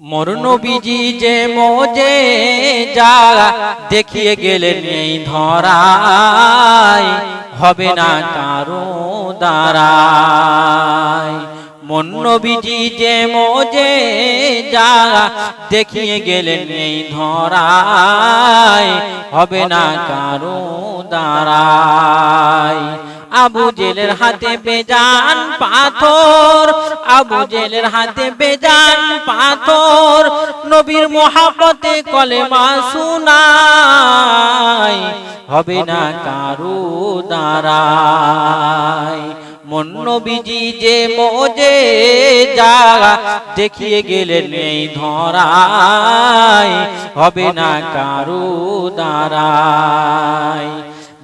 মোর নবীজি যে মোজে যা দেখিয়ে গেলেন এই ধরায় হবে না কারও দ্বারায়। মন নবীজি যে মোজে যা দেখিয়ে গেলেন এই ধরায় হবে না কারও দ্বারায়। আবু জেলের হাতে বেজান পাথর, আবু জেলের হাতে বেজান পাথর, নবীর মোহাব্বতে কলেমা শুনাই, হবে না কারু দাঁড়াই মন নবীজি যে মোজে যা, দেখিয়ে গেলেন এই ধরাই, হবে না কারু দাঁড়াই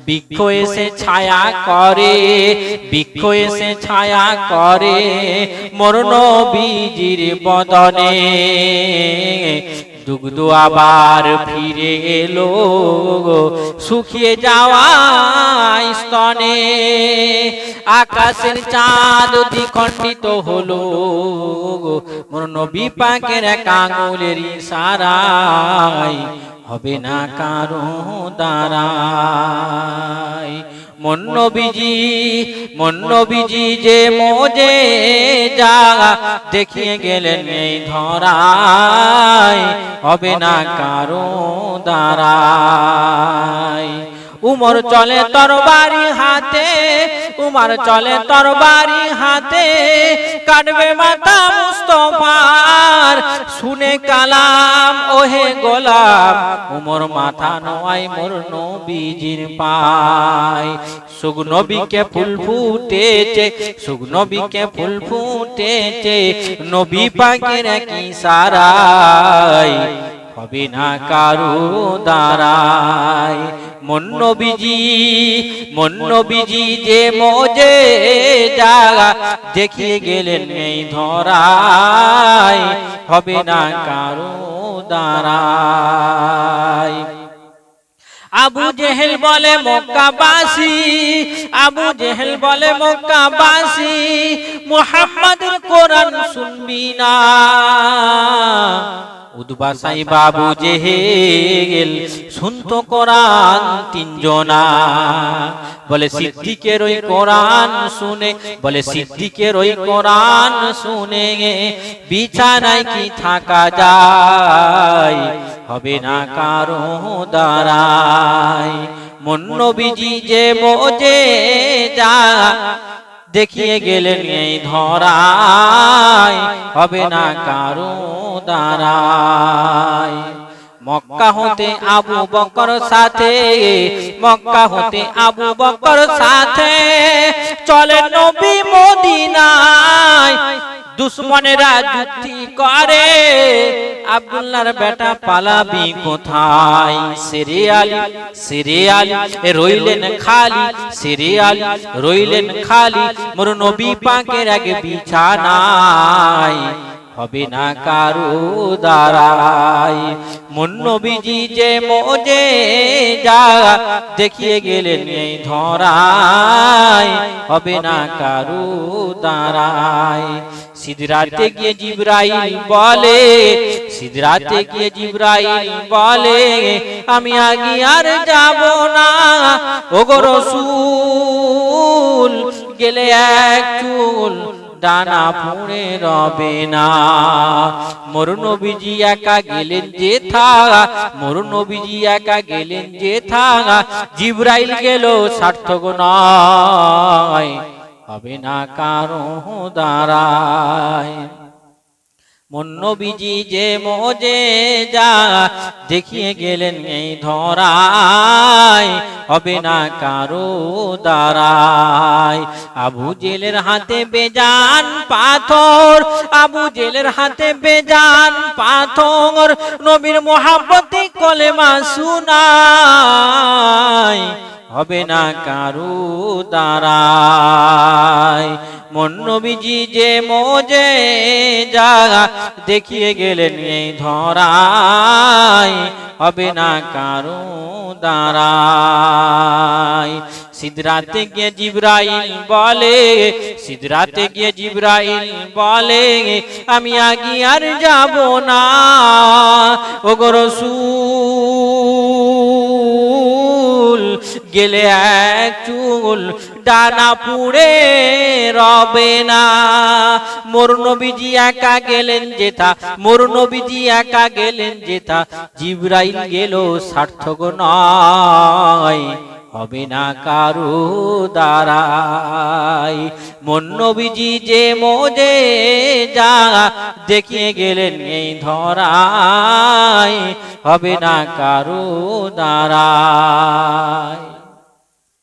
বৃক্ষ এসে ছায়া করে বৃক্ষ এসে ছায়া করে মরণ বীজির বদনে। দুগ্ধ আবার ফিরে এলো শুকিয়ে যাওয়া স্তনে। আকাশের চাঁদ দ্বিখণ্ডিত হলো মোর নবী পাকের এক আঙুলের ইশারায় হবে না কারও দাঁড়াই মন্ন বিজি মন্ন বিজি যে মোজে যা দেখিয়ে গেলেন এই ধরাই হবে না কারও দাঁড়াই উমর চলে তরবারি হাতে, উমর চলে তরবারি হাতে কাটবে মাথা মুস্তফার শুনে কালাম, ওহে গোলাম, উমর মাথা নয়, মোর নবীজির পায়। সুগ নবীকে ফুল ফুটেছে, সুগ নবীকে ফুল ফুটেছে, নবী পাকের কি সারাই হবে না কারু দাঁড়ায় মন্ন বিজি মন্ন বিজি যে মোজে জাগা দেখিয়ে গেলেন এই ধরায় হবে না কারু দাঁড়ায় আবু জেহেল বলে মক্কাবাসী আবু জেহেল বলে মক্কাবাসী। মুহাম্মাদুর কোরআন শুনবি না। উদ্বাসাই বাবু জেহেল, শুনতো কোরআন তিনজনা। বলে সিদ্দিকের ওই কোরআন শুনে, বলে সিদ্দিকের ওই কোরআন শুনে বিছানায় কি থাকা যায়? হবে না কারও দাঁড়ায় মন্ন বিজি যে মোজে যা দেখিয়ে গেলেন এই ধরায়। হবে না কারও দাঁড়ায় মক্কা হতে আবু বকর সাথে। মক্কা হতে আবু বকর সাথে। চলে নবী মদিনায়। দুশ্মনেরা যুক্তি করে। আব্দুল্লাহর বেটা পালাবি কোথায়? সিরে আলী সিরে আলী এ রইলেন খালি সিরে আলী রইলেন খালি। মোর নবী পাকের আগে বিছানায় হবে না কারু দাঁড়াই মুন্ন বিজি যে মোজে যা দেখিয়ে গেলেন এই ধরাই হবে না কারু দাঁড়াই সিদরাতে গিয়ে জিব্রাইল বলে সিদরাতে গিয়ে জিব্রাইল বলে আমি আগে আর যাব না। ওগো রসুল গেলে এক চুল ডানা ফুঁড়ে রবে না। মোর নবীজি একা গেলেন যে থাকা মোর নবীজি একা গেলেন যে থাকা জিব্রাইল গেল সার্থক নয়। হবে না কারও দাঁড়ায় মন্নবীজি যে মজে যা দেখিয়ে গেলেন এই ধরায়, হবে না কারও দাঁড়ায় আবু জেলের হাতে বেজান পাথর, আবু জেলের হাতে বেজান পাথর, নবীর মোহাব্বতে কলেমা শুনায়। হবে না কারু দাঁড়ায় মন্নবীজি যে মোজে যা দেখিয়ে গেলেন এই ধরায়। হবে না কারু দাঁড়ায় সিদরাতে গিয়ে জিব্রাইল বলে সিদরাতে গিয়ে জিব্রাইল বলে আমি আগে আর যাব না। ও গো রসুল গেলে এক চুল ডানা পুড়ে রবে না। মোর নবীজি একা গেলেন যেথা মোর নবীজি একা গেলেন যেথা জিব্রাইল গেল সার্থক নয়। হবে না কারু দাঁড়াই মন নবীজি যে মোজে যা দেখিয়ে গেলেন এই ধরাই হবে না কারু দাঁড়াই